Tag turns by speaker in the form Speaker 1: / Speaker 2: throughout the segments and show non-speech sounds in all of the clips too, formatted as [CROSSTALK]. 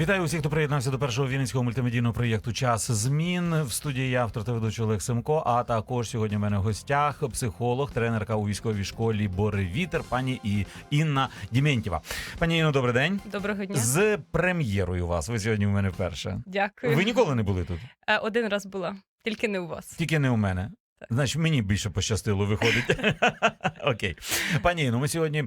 Speaker 1: Вітаю усіх, хто приєднався до першого вінницького мультимедійного проєкту Час змін в студії я, автор та ведучий Олег Семко. А також сьогодні в мене в гостях психолог, тренерка у військовій школі Бори Вітер, пані і Інна Дімєнтєва. Пані Інно, добрий день.
Speaker 2: Доброго дня.
Speaker 1: З прем'єрою вас. Ви сьогодні у мене вперше.
Speaker 2: Дякую.
Speaker 1: Ви ніколи не були тут,
Speaker 2: Е, Один раз була, тільки не у вас.
Speaker 1: тільки не у мене. Значить, мені більше пощастило виходить. [LAUGHS] Окей. Пані Іно, ми сьогодні е,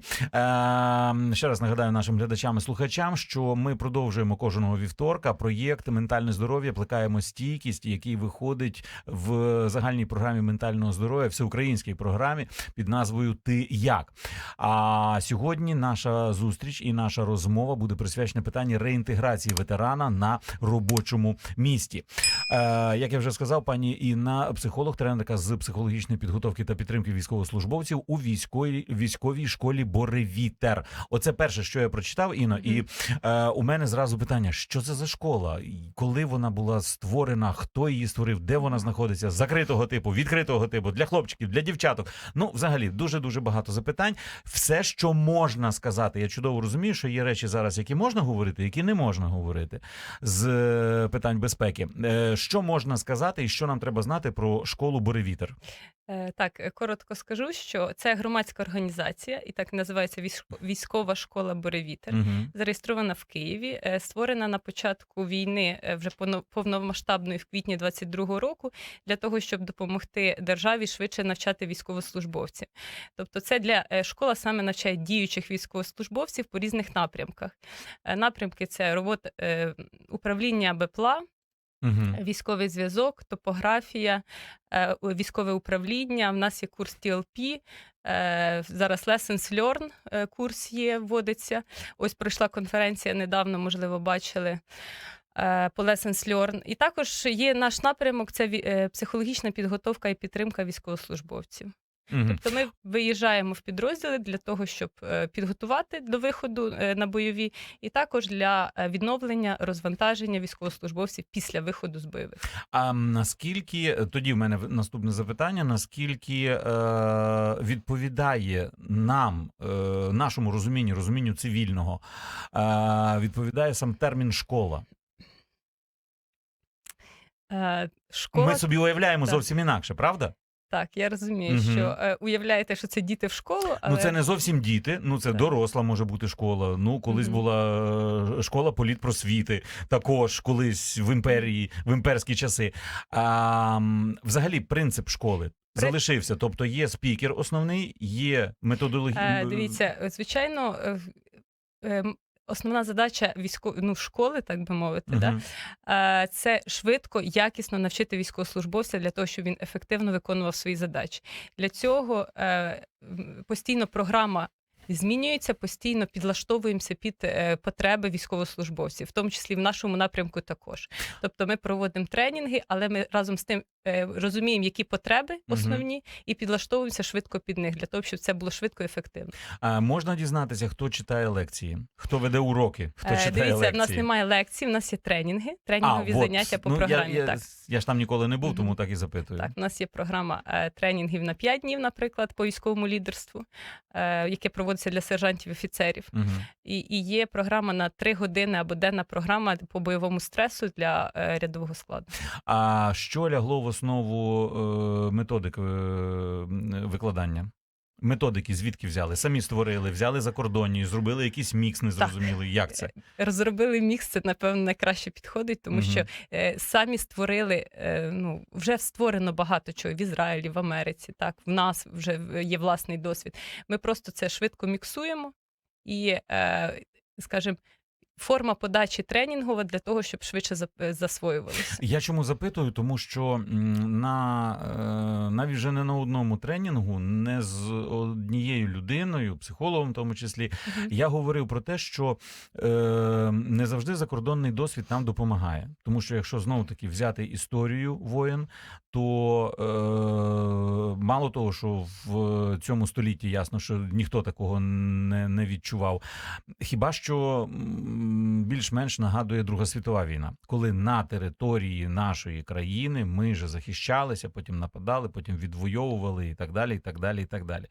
Speaker 1: ще раз нагадаю нашим глядачам і слухачам, що ми продовжуємо кожного вівторка проєкт Ментальне здоров'я, плекаємо стійкість, який виходить в загальній програмі ментального здоров'я, всеукраїнській програмі під назвою Ти як. А сьогодні наша зустріч і наша розмова буде присвячена питанню реінтеграції ветерана на робочому місці. Е, як я вже сказав, пані Інна, психолог, тренерка з психологічної підготовки та підтримки військовослужбовців у військовій військовій школі Боревітер. Оце перше, що я прочитав, Інно. І е, у мене зразу питання: що це за школа? Коли вона була створена? Хто її створив? Де вона знаходиться? Закритого типу, відкритого типу, для хлопчиків, для дівчаток. Ну, взагалі, дуже дуже багато запитань. Все, що можна сказати, я чудово розумію, що є речі зараз, які можна говорити, які не можна говорити з е, питань безпеки. Е, Що можна сказати, і що нам треба знати про школу Боревітер?
Speaker 2: Е, Так, е, коротко скажу, що це громадська організація, і так називається військ- військова школа Боревітер.
Speaker 1: Угу.
Speaker 2: Зареєстрована в Києві, е, створена на початку війни вже повномасштабної в квітні 22-го року для того, щоб допомогти державі швидше навчати військовослужбовців. Тобто, це для школа саме навчає діючих військовослужбовців по різних напрямках. Напрямки це робота управління БПЛА,
Speaker 1: Угу.
Speaker 2: військовий зв'язок, топографія, е, військове управління. В нас є курс TLP, е, зараз Lessons Learn е, курс є, вводиться. Ось пройшла конференція недавно, можливо, бачили. По Lessons Learn. І також є наш напрямок це психологічна підготовка і підтримка військовослужбовців.
Speaker 1: Угу.
Speaker 2: Тобто ми виїжджаємо в підрозділи для того, щоб е, підготувати до виходу е, на бойові, і також для е, відновлення розвантаження військовослужбовців після виходу з бойових.
Speaker 1: А наскільки тоді в мене наступне запитання: наскільки е, відповідає нам, е, нашому розумінню, розумінню цивільного, е, відповідає сам термін школа?
Speaker 2: Школа
Speaker 1: Ми собі уявляємо
Speaker 2: Так.
Speaker 1: зовсім інакше, правда?
Speaker 2: Так, я розумію,
Speaker 1: Мгм.
Speaker 2: що е, уявляєте, що це діти в школу, але
Speaker 1: Ну це не зовсім діти. Ну це
Speaker 2: Так.
Speaker 1: доросла може бути школа. Ну колись
Speaker 2: Мгм.
Speaker 1: була е, школа політпросвіти, також колись в імперії, в імперські часи. А, м, взагалі, принцип школи.
Speaker 2: При-
Speaker 1: Залишився, тобто є спікер основний, є методологія.
Speaker 2: Е, Дивіться, е, звичайно, е, в- е, м, основна задача військо... ну, школи, так би мовити, да, е, це швидко, якісно навчити військовослужбовця для того, щоб він ефективно виконував свої задачі. Для цього е, постійно програма. Змінюється постійно, підлаштовуємося під е, потреби військовослужбовців, в тому числі в нашому напрямку також. Тобто ми проводимо тренінги, але ми разом з тим розуміємо, які потреби основні, і підлаштовуємося швидко під них для того, щоб це було швидко і ефективно.
Speaker 1: А можна дізнатися, хто читає лекції, хто веде уроки, хто
Speaker 2: Е,
Speaker 1: читає
Speaker 2: Дивіться,
Speaker 1: лекції.
Speaker 2: в нас немає лекцій, в нас є тренінги, тренінгові
Speaker 1: вот.
Speaker 2: заняття по
Speaker 1: Ну,
Speaker 2: програмі.
Speaker 1: Я, я,
Speaker 2: так.
Speaker 1: я ж там ніколи не був, тому так і запитую.
Speaker 2: Так, у нас є програма е, тренінгів на 5 днів, наприклад, по військовому лідерству, е, яке проводиться для сержантів офіцерів.
Speaker 1: Угу.
Speaker 2: І, і є програма на 3 години або денна програма по бойовому стресу для е, рядового складу.
Speaker 1: А що лягло в основу е, методик е, викладання? Методики звідки взяли? Самі створили, взяли закордонні, зробили якийсь мікс незрозумілий. Як це?
Speaker 2: Розробили мікс, це напевно найкраще підходить, тому
Speaker 1: Мгм.
Speaker 2: що е, самі створили. Е, ну вже створено багато чого в Ізраїлі, в Америці. Так, в нас вже є власний досвід. Ми просто це швидко міксуємо і, е, скажімо, форма подачі тренінгова для того, щоб швидше е, засвоювалося.
Speaker 1: Я чому запитую? Тому що на е, навіть вже не на одному тренінгу, не з однією людиною, психологом, в тому числі,
Speaker 2: Мгм.
Speaker 1: я говорив про те, що е, не завжди закордонний досвід нам допомагає. Тому що якщо знову таки взяти історію воєн, то е, мало того, що в цьому столітті ясно, що ніхто такого не, не відчував. Хіба що більш-менш нагадує Друга світова війна, коли на території нашої країни ми же захищалися, потім нападали, потім відвоювали і так далі. і так далі, і так далі.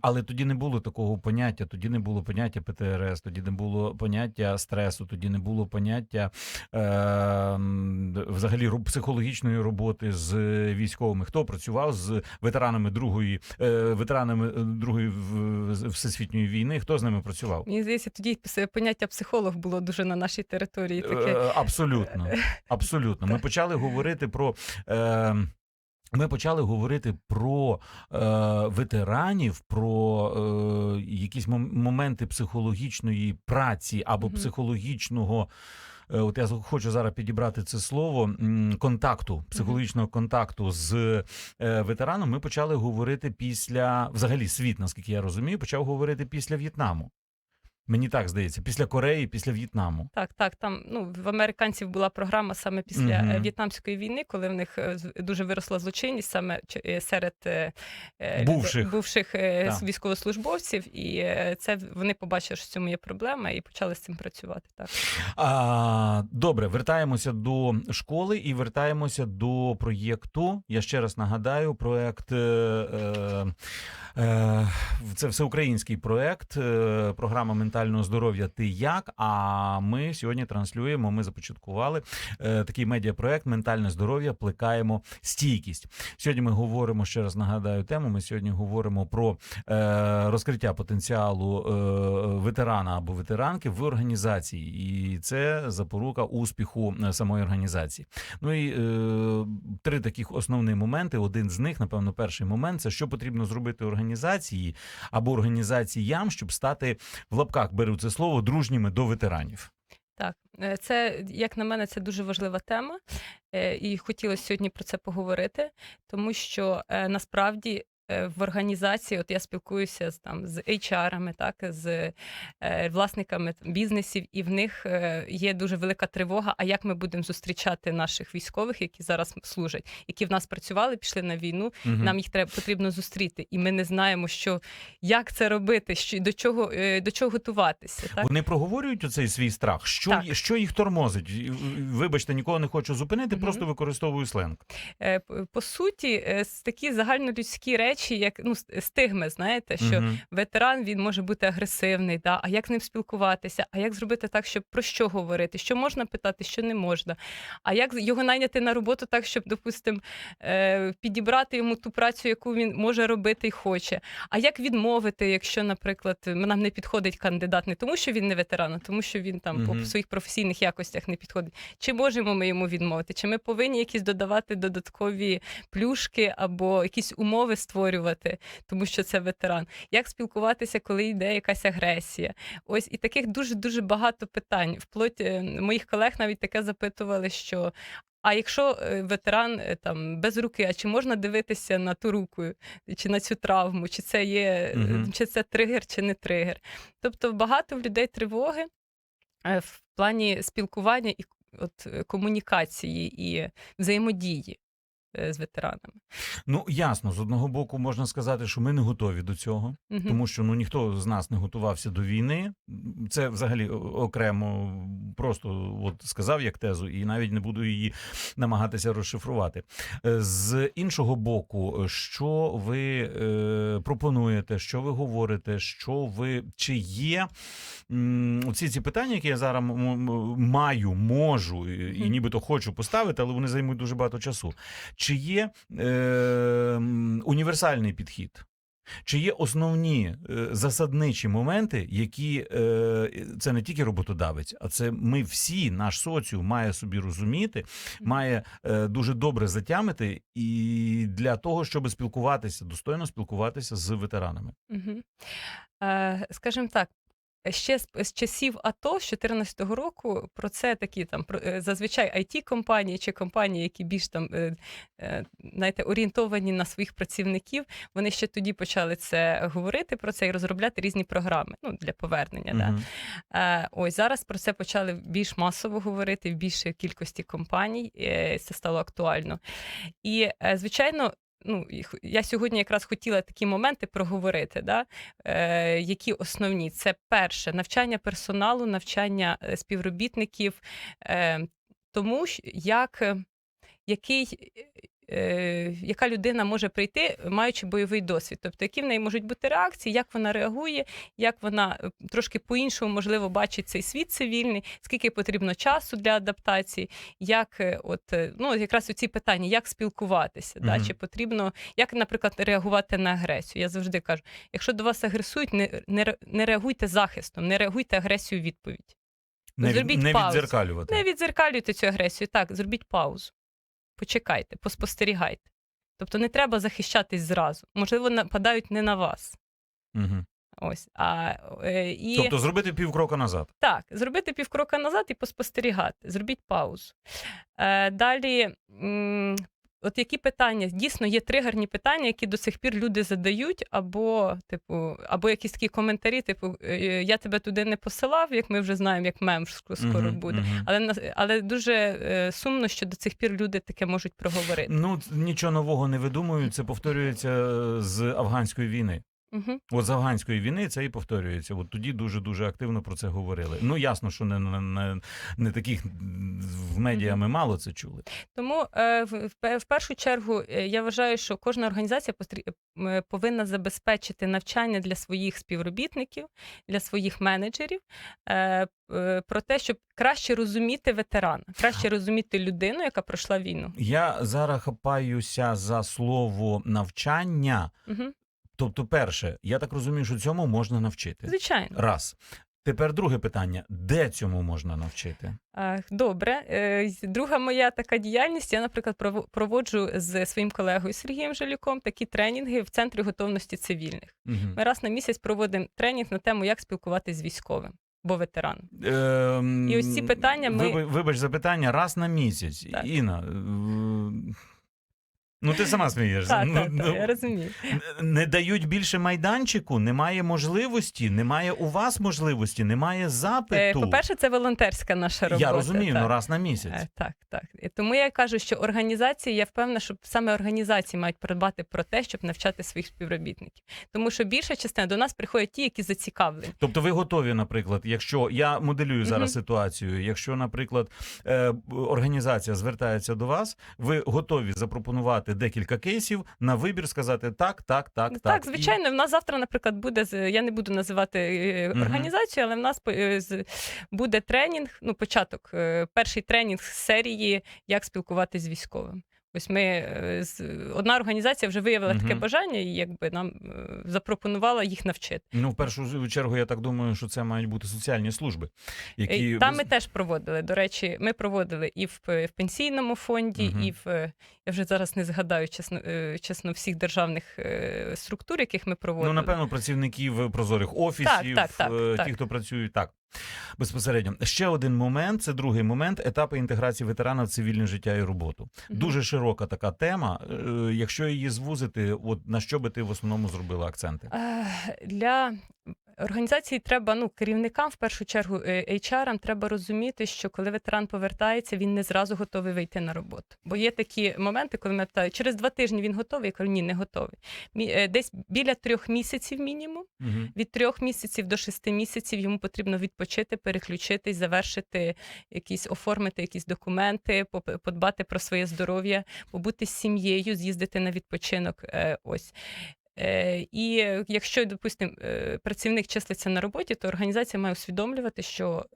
Speaker 1: Але тоді не було такого поняття, тоді не було поняття ПТРС, тоді не було поняття стресу, тоді не було поняття е, взагалі психологічної роботи з військовими. Хто працював з ветеранами другої е, ветеранами е, другої всесвітньої війни? Хто з ними працював?
Speaker 2: Мені здається, тоді поняття психолог було дуже на нашій території. Таке
Speaker 1: Е, Абсолютно, абсолютно. Ми почали говорити про. Е, ми почали говорити про е, ветеранів, про е, якісь мом- моменти психологічної праці або психологічного. Е, От я хочу зараз підібрати це слово контакту, психологічного контакту з е, ветераном. Ми почали говорити після взагалі світ, наскільки я розумію, почав говорити після В'єтнаму. Мені так здається, після Кореї, після В'єтнаму.
Speaker 2: Так, так. Там ну в американців була програма саме після е, в'єтнамської війни, коли в них е, дуже виросла злочинність саме е, серед
Speaker 1: Бувших.
Speaker 2: людей- бувших
Speaker 1: Так.
Speaker 2: військовослужбовців, і це вони побачили, що в цьому є проблема, і почали з цим працювати. Так
Speaker 1: А, добре, вертаємося до школи і вертаємося до проєкту. Я ще раз нагадаю, проєкт. Е, е, це всеукраїнський проєкт, е, програма ментального здоров'я Ти як. А ми сьогодні транслюємо. Ми започаткували е, такий медіапроєкт Ментальне здоров'я плекаємо стійкість. Сьогодні ми говоримо ще раз нагадаю тему. Ми сьогодні говоримо про е, розкриття потенціалу е, ветерана або ветеранки в організації, і це запорука успіху е, самої організації. Ну і е, три таких основні моменти. Один з них, напевно, перший момент це що потрібно зробити організації або організаціям, щоб стати в лапках беру це слово дружніми до ветеранів.
Speaker 2: Так, е, це як на мене, це дуже важлива тема, е, і хотілося сьогодні про це поговорити, тому що е, насправді. Е, В організації, от я спілкуюся з там з HR-ами, так з е, власниками бізнесів, і в них е, є дуже велика тривога. А як ми будемо зустрічати наших військових, які зараз служать, які в нас працювали, пішли на війну,
Speaker 1: Мгм.
Speaker 2: нам їх треба потрібно зустріти, і ми не знаємо, що як це робити, що до чого до чого готуватися. Так
Speaker 1: Вони проговорюють оцей свій страх. Що,
Speaker 2: Так.
Speaker 1: що їх тормозить? Вибачте, нікого не хочу зупинити,
Speaker 2: Мгм.
Speaker 1: просто використовую сленг.
Speaker 2: По суті, такі загальнолюдські речі, як ну стигми, знаєте, що
Speaker 1: Мгм.
Speaker 2: ветеран він може бути агресивний, да, а як з ним спілкуватися, а як зробити так, щоб про що говорити, що можна питати, що не можна, а як його найняти на роботу так, щоб, допустимо, е, підібрати йому ту працю, яку він може робити і хоче. А як відмовити, якщо, наприклад, нам не підходить кандидат не тому, що він не ветеран, а тому, що він там
Speaker 1: Мгм.
Speaker 2: по своїх професійних якостях не підходить. Чи можемо ми йому відмовити? Чи ми повинні якісь додавати додаткові плюшки або якісь умови створювати, тому що це ветеран? Як спілкуватися, коли йде якась агресія? Ось і таких дуже дуже багато питань. Вплоть е, моїх колег навіть таке запитували, що. А якщо е, ветеран е, там без руки, а чи можна дивитися на ту руку, чи на цю травму, чи це є,
Speaker 1: Мгм.
Speaker 2: чи це тригер, чи не тригер? Тобто багато в людей тривоги в плані спілкування і от комунікації і взаємодії з ветеранами.
Speaker 1: Ну ясно, з одного боку можна сказати, що ми не готові до цього.
Speaker 2: Мгм.
Speaker 1: тому що ну ніхто з нас не готувався до війни. Це взагалі окремо просто от сказав як тезу, і навіть не буду її намагатися розшифрувати. Е, З іншого боку, що ви е, пропонуєте, що ви говорите, що ви чи є оці ці питання, які я зараз маю, можу і нібито хочу поставити, але вони займуть дуже багато часу. Чи є е, універсальний підхід? Чи є основні е, засадничі моменти, які е, це не тільки роботодавець, а це ми всі, наш соціум має собі розуміти, має е, дуже добре затямити і для того, щоб спілкуватися, достойно спілкуватися з ветеранами.
Speaker 2: Е, Скажімо так. Ще з, з часів АТО з 2014 року про це такі там про- е, зазвичай it компанії чи компанії, які більш там е, е, знаєте, орієнтовані на своїх працівників, вони ще тоді почали це говорити про це і розробляти різні програми ну, для повернення. Да.
Speaker 1: Мгм.
Speaker 2: Е, ось зараз про це почали більш масово говорити в більшій кількості компаній. Це стало актуально. І, звичайно, ну, я сьогодні якраз хотіла такі моменти проговорити, да? е, які основні. Це перше навчання персоналу, навчання е, співробітників, е, тому як, е, який. Е, Яка людина може прийти, маючи бойовий досвід, тобто які в неї можуть бути реакції, як вона реагує, як вона е, трошки по-іншому можливо бачить цей світ цивільний, скільки потрібно часу для адаптації, як е, от ну якраз у ці питання, як спілкуватися, да, чи потрібно, як, наприклад, реагувати на агресію. Я завжди кажу: якщо до вас агресують, не, не, не реагуйте захистом, не реагуйте агресію відповідь.
Speaker 1: Не,
Speaker 2: Зробіть
Speaker 1: не
Speaker 2: паузу.
Speaker 1: віддзеркалювати.
Speaker 2: Не відзеркалюйте цю агресію. Так, зробіть паузу. Почекайте, поспостерігайте. Тобто не треба захищатись зразу. Можливо, нападають не на вас.
Speaker 1: Угу.
Speaker 2: Ось. А, е, і...
Speaker 1: Тобто зробити півкрока назад.
Speaker 2: Так, зробити півкрока назад і поспостерігати, зробіть паузу. Е, далі, м, от які питання? Дійсно, є тригерні питання, які до сих пір люди задають, або, типу, або якісь такі коментарі, типу, е, я тебе туди не посилав, як ми вже знаємо, як мем ск- скоро буде.
Speaker 1: -huh,
Speaker 2: Але, нас- але дуже е, сумно, що до цих пір люди таке можуть проговорити.
Speaker 1: Ну, нічого нового не видумують. це повторюється е, з афганської війни.
Speaker 2: Угу.
Speaker 1: От з афганської війни це і повторюється. От тоді дуже дуже активно про це говорили. Ну ясно, що не, не, не, не таких в медіа ми мало це чули.
Speaker 2: Тому е, в, першу чергу е, я вважаю, що кожна організація е, повинна забезпечити навчання для своїх співробітників, для своїх менеджерів про те, щоб краще розуміти ветерана, краще розуміти людину, яка пройшла війну.
Speaker 1: Я зараз хапаюся за слово навчання.
Speaker 2: Угу.
Speaker 1: Тобто, перше, я так розумію, що цьому можна навчити.
Speaker 2: Звичайно.
Speaker 1: Раз. Тепер друге питання: де цьому можна навчити?
Speaker 2: Е, Добре. Е, Друга моя така діяльність. Я, наприклад, проводжу з своїм колегою Сергієм Жалюком такі тренінги в центрі готовності цивільних.
Speaker 1: Мгм.
Speaker 2: Ми раз на місяць проводимо тренінг на тему, як спілкуватися з військовим. Бо ветеран.
Speaker 1: Ем,
Speaker 2: І ось ці питання ми-
Speaker 1: Вибач, вибач за питання раз на місяць.
Speaker 2: Так.
Speaker 1: Інна. Ну, ти сама смієшся.
Speaker 2: Так,
Speaker 1: ну,
Speaker 2: так,
Speaker 1: ну,
Speaker 2: так, я розумію.
Speaker 1: Не дають більше майданчику, немає можливості, немає у вас можливості, немає
Speaker 2: Е,
Speaker 1: запиту.
Speaker 2: По-перше, це волонтерська наша робота.
Speaker 1: я розумію,
Speaker 2: так.
Speaker 1: ну раз на місяць.
Speaker 2: Е, Так, так. І Тому я кажу, що організації, я впевнена, що саме організації мають подбати про те, щоб навчати своїх співробітників. Тому що більша частина до нас приходять ті, які зацікавлені.
Speaker 1: Тобто ви готові, наприклад, якщо я моделюю зараз
Speaker 2: Мгм.
Speaker 1: ситуацію, якщо, наприклад, е, організація звертається до вас, ви готові запропонувати декілька кейсів на вибір, сказати так, так, так, так.
Speaker 2: Так,
Speaker 1: І-
Speaker 2: звичайно, в нас завтра, наприклад, буде я не буду називати е, організацію, але в нас е, буде тренінг. Ну, початок, е, перший тренінг з серії Як спілкуватися з військовим. Ось ми з одна організація вже виявила таке
Speaker 1: Мгм.
Speaker 2: бажання, і якби нам запропонувала їх навчити.
Speaker 1: Ну, в першу чергу, я так думаю, що це мають бути соціальні служби, які
Speaker 2: Там ми теж проводили. До речі, ми проводили і в, в пенсійному фонді,
Speaker 1: Мгм.
Speaker 2: і в я вже зараз не згадаю чесно, е, чесно всіх державних е, структур, яких ми проводили.
Speaker 1: Ну, напевно, працівників прозорих офісів,
Speaker 2: Так, так, так,
Speaker 1: е,
Speaker 2: так.
Speaker 1: ті, хто працюють так. Безпосередньо ще один момент це другий момент етапи інтеграції ветерана в цивільне життя і роботу. Дуже широка така тема. Якщо її звузити, от на що би ти в основному зробила акценти?
Speaker 2: Для організації треба ну керівникам в першу чергу е, HR-ам треба розуміти, що коли ветеран повертається, він не зразу готовий вийти на роботу. Бо є такі моменти, коли мене питають, через два тижні він готовий. Я кажу, ні, не готовий. Е, Десь біля трьох місяців мінімум.
Speaker 1: Угу.
Speaker 2: Від трьох місяців до шести місяців йому потрібно відпочити, переключитись, завершити якісь, оформити якісь документи, подбати про своє здоров'я, побути з сім'єю, з'їздити на відпочинок. е, Ось. Е, І якщо, допустимо, працівник числиться на роботі, то організація має усвідомлювати, що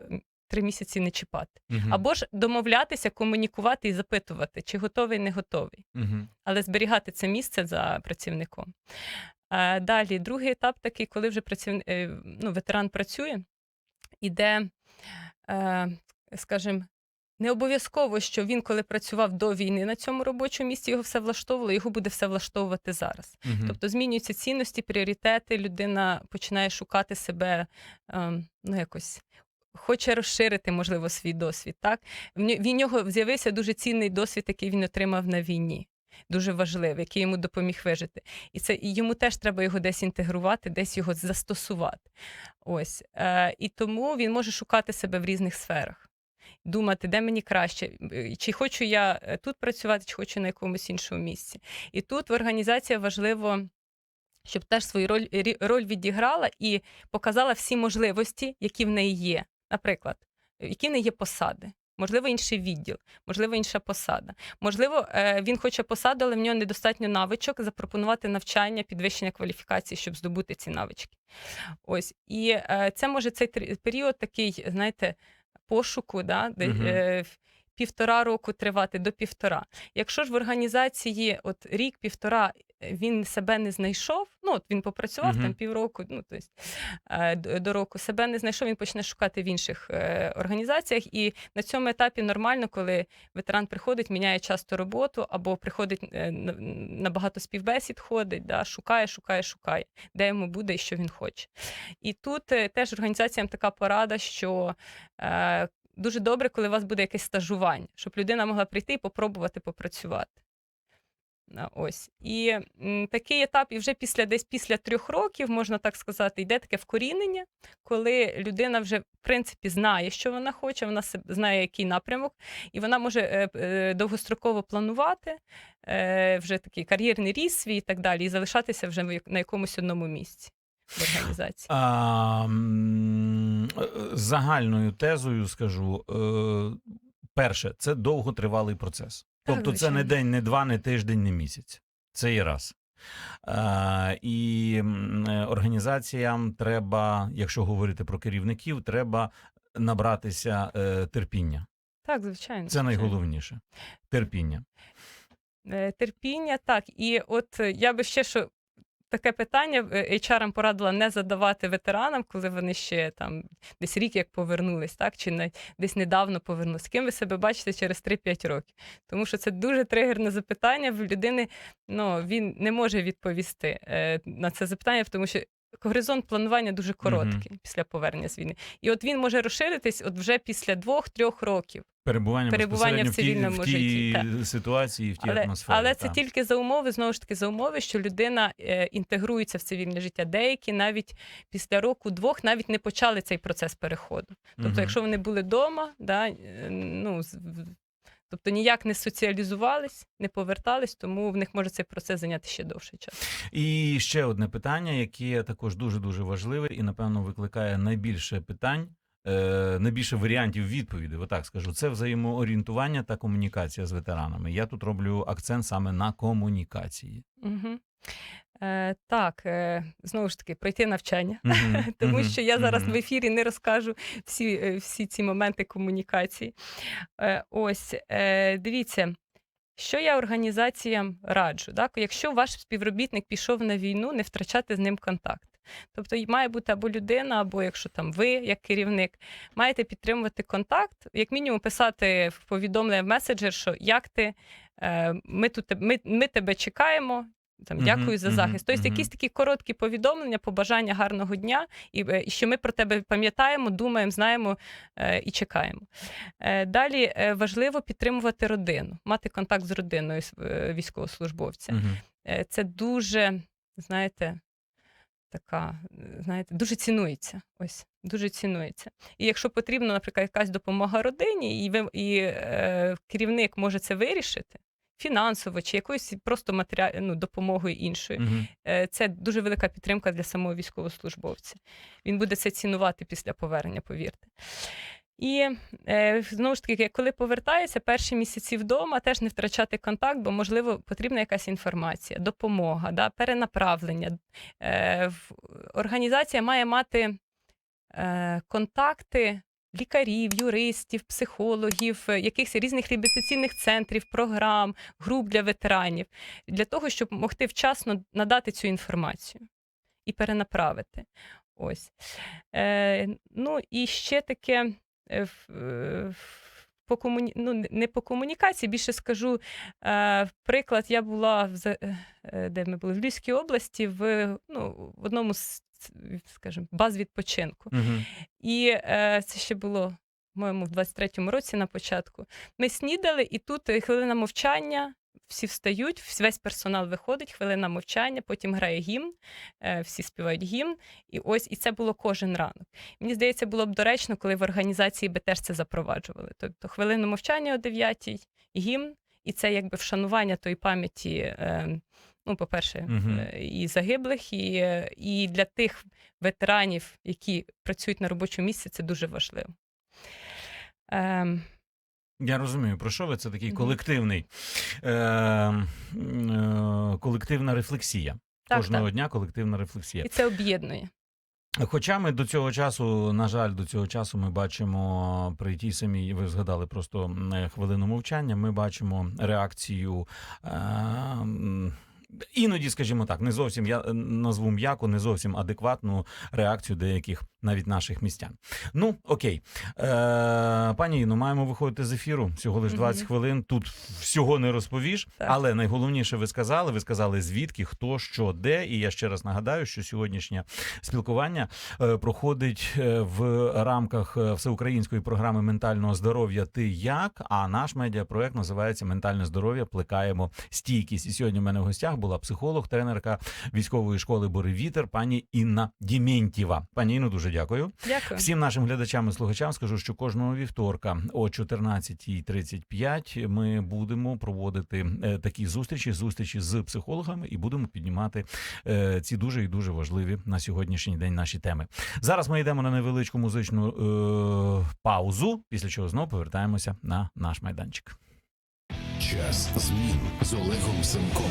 Speaker 2: три місяці не чіпати. Або ж домовлятися, комунікувати і запитувати, чи готовий, не готовий
Speaker 1: Угу.
Speaker 2: але зберігати це місце за працівником. Е, Далі, другий етап такий, коли вже працівник, ну, ветеран працює, іде, е, скажімо, не обов'язково, що він, коли працював до війни на цьому робочому місці, його все влаштовувало, його буде все влаштовувати зараз. Тобто змінюються цінності, пріоритети, людина починає шукати себе, ем, ну якось. Хоче розширити, можливо, свій досвід. Так? В нього з'явився дуже цінний досвід, який він отримав на війні. Дуже важливий, який йому допоміг вижити. І це і йому теж треба його десь інтегрувати, десь його застосувати. Ось. Е, і тому він може шукати себе в різних сферах. Думати, де мені краще, е, чи хочу я е, тут працювати, чи хочу на якомусь іншому місці. І тут в організації важливо. Щоб теж свою роль, роль відіграла і показала всі можливості, які в неї є. Наприклад, які в неї є посади, можливо, інший відділ, можливо, інша посада. Можливо, е, він хоче посаду, але в нього недостатньо навичок запропонувати навчання, підвищення кваліфікації, щоб здобути ці навички. Ось і е, це може цей період такий, знаєте, пошуку, да, де, в- півтора року тривати до півтора. Якщо ж в організації от рік, півтора е, він себе не знайшов, ну от він попрацював
Speaker 1: Мгм.
Speaker 2: там півроку, ну тобто, до року себе не знайшов, він почне шукати в інших е, організаціях. І на цьому етапі нормально, коли ветеран приходить, міняє часто роботу, або приходить е, на- багато співбесід, ходить, да, шукає, шукає, шукає, де йому буде і що він хоче. І тут теж організаціям така порада, що дуже добре, коли у вас буде якесь стажування, щоб людина могла прийти і попробувати попрацювати. А, Ось. І такий етап, і вже після десь після трьох років, можна так сказати, йде таке вкорінення, коли людина вже в принципі знає, що вона хоче, вона знає, який напрямок, і вона може е, е, довгостроково планувати е, вже такий кар'єрний ріст свій і так далі, і залишатися вже на якомусь одному місці в організації.
Speaker 1: А, е, загальною тезою скажу: е, перше, це довготривалий процес.
Speaker 2: Так,
Speaker 1: Тобто, це не день, не два, не тиждень, не місяць. Це є раз. А, і е, організаціям треба, якщо говорити про керівників, треба набратися е, терпіння.
Speaker 2: Так, звичайно.
Speaker 1: Це найголовніше. Терпіння.
Speaker 2: Е, Терпіння, так. І от е, я би ще що. Таке питання е, HR порадила не задавати ветеранам, коли вони ще там десь рік як повернулись, так чи не десь недавно повернулись. Ким ви себе бачите через 3-5 років? Тому що це дуже тригерне запитання. В людини ну він не може відповісти е, на це запитання, тому що горизонт планування дуже короткий після повернення з війни. І от він може розширитись от вже після двох-трьох років.
Speaker 1: Перебування,
Speaker 2: Перебування в цивільному
Speaker 1: в тій,
Speaker 2: житті,
Speaker 1: в тій ситуації, в тій
Speaker 2: Але,
Speaker 1: атмосфері.
Speaker 2: але це тільки за умови, знову ж таки, за умови, що людина е, інтегрується в цивільне життя. Деякі навіть після року-двох навіть не почали цей процес переходу. Тобто,
Speaker 1: Мгм.
Speaker 2: якщо вони були вдома, да, е, ну, тобто ніяк не соціалізувались, не повертались, тому в них може цей процес зайняти ще довший час.
Speaker 1: І ще одне питання, яке також дуже дуже важливе, і напевно викликає найбільше питань, е, найбільше варіантів відповіді. Отак скажу. Це взаємоорієнтування та комунікація з ветеранами. Я тут роблю акцент саме на комунікації.
Speaker 2: Угу. Е, так, е, знову ж таки, пройти навчання.
Speaker 1: Мгм, [LAUGHS]
Speaker 2: Тому
Speaker 1: мгм,
Speaker 2: що я зараз
Speaker 1: мгм.
Speaker 2: в ефірі не розкажу всі, е, всі ці моменти комунікації. Е, Ось, е, дивіться, що я організаціям раджу. Так? Якщо ваш співробітник пішов на війну, не втрачати з ним контакт. Тобто має бути або людина, або якщо там ви, як керівник, маєте підтримувати контакт, як мінімум писати в повідомлення в меседжер, що як ти, е, ми тут ми, ми тебе чекаємо. Там дякую за
Speaker 1: мгм,
Speaker 2: захист. Тобто,
Speaker 1: мгм.
Speaker 2: якісь такі короткі повідомлення, побажання гарного дня, і, е, і що ми про тебе пам'ятаємо, думаємо, знаємо е, і чекаємо. Е, далі е, важливо підтримувати родину, мати контакт з родиною е, військовослужбовця.
Speaker 1: Мгм.
Speaker 2: Е, Це дуже, знаєте, така, е, знаєте, дуже цінується. Ось, дуже цінується. І якщо потрібна, наприклад, якась допомога родині, і, ви, і е, керівник може це вирішити. Фінансово чи якоюсь просто матеріал, ну, допомогою іншою. Е, Це дуже велика підтримка для самого військовослужбовця. Він буде це цінувати після повернення, повірте. І е, знову ж таки, коли повертається, перші місяці вдома теж не втрачати контакт, бо можливо потрібна якась інформація, допомога, да, перенаправлення. Е, Організація має мати е, контакти лікарів, юристів, психологів, якихось різних реабілітаційних центрів, програм, груп для ветеранів, для того, щоб могти вчасно надати цю інформацію і перенаправити. Ось. Е, ну і ще таке. Е, в- е, По комуні... ну, не- по комунікації, більше скажу. Е, приклад, я була в, е, де ми були в Львівській області, в, ну, в одному з скажімо, баз відпочинку.
Speaker 1: Мгм.
Speaker 2: І е, це ще було, по-моєму, в 23-му році на початку. Ми снідали, і тут е, хвилина мовчання. Всі встають, весь персонал виходить, хвилина мовчання, потім грає гімн, е, всі співають гімн. І ось і це було кожен ранок. Мені здається, було б доречно, коли в організації би теж це запроваджували. Тобто хвилину мовчання о 9-й, гімн, і це якби вшанування тої пам'яті. Е, Ну, по-перше, е, і загиблих, і, і для тих ветеранів, які працюють на робочому місці, це дуже важливо. Ем,
Speaker 1: Я розумію, про що ви? Це такий колективний е, е, колективна рефлексія.
Speaker 2: Так,
Speaker 1: Кожного
Speaker 2: так.
Speaker 1: дня колективна рефлексія.
Speaker 2: і це об'єднує.
Speaker 1: Хоча ми до цього часу, на жаль, до цього часу ми бачимо при тій самій, ви згадали просто хвилину мовчання. Ми бачимо реакцію. Е, Іноді, скажімо так, не зовсім я е, назву м'яко, не зовсім адекватну реакцію деяких навіть наших містян. Ну окей, е, пані Іно, маємо виходити з ефіру. Всього лиш
Speaker 2: Мгм.
Speaker 1: 20 хвилин. Тут всього не розповіш,
Speaker 2: Так.
Speaker 1: але найголовніше ви сказали. Ви сказали звідки, хто, що, де. І я ще раз нагадаю, що сьогоднішнє спілкування е, проходить е, в рамках всеукраїнської програми ментального здоров'я. Ти як? А наш медіапроект називається Ментальне здоров'я. Плекаємо стійкість. І сьогодні в мене в гостях була психолог, тренерка військової школи Боревітер, пані Інна Дімєнтєва. Пані Інно, дуже дякую.
Speaker 2: Дякую.
Speaker 1: Всім нашим глядачам і слухачам скажу, що кожного вівторка о 14.35 ми будемо проводити е, такі зустрічі, зустрічі з психологами, і будемо піднімати е, ці дуже і дуже важливі на сьогоднішній день наші теми. Зараз ми йдемо на невеличку музичну е, паузу, після чого знову повертаємося на наш майданчик.
Speaker 3: Час змін з Олегом Семком.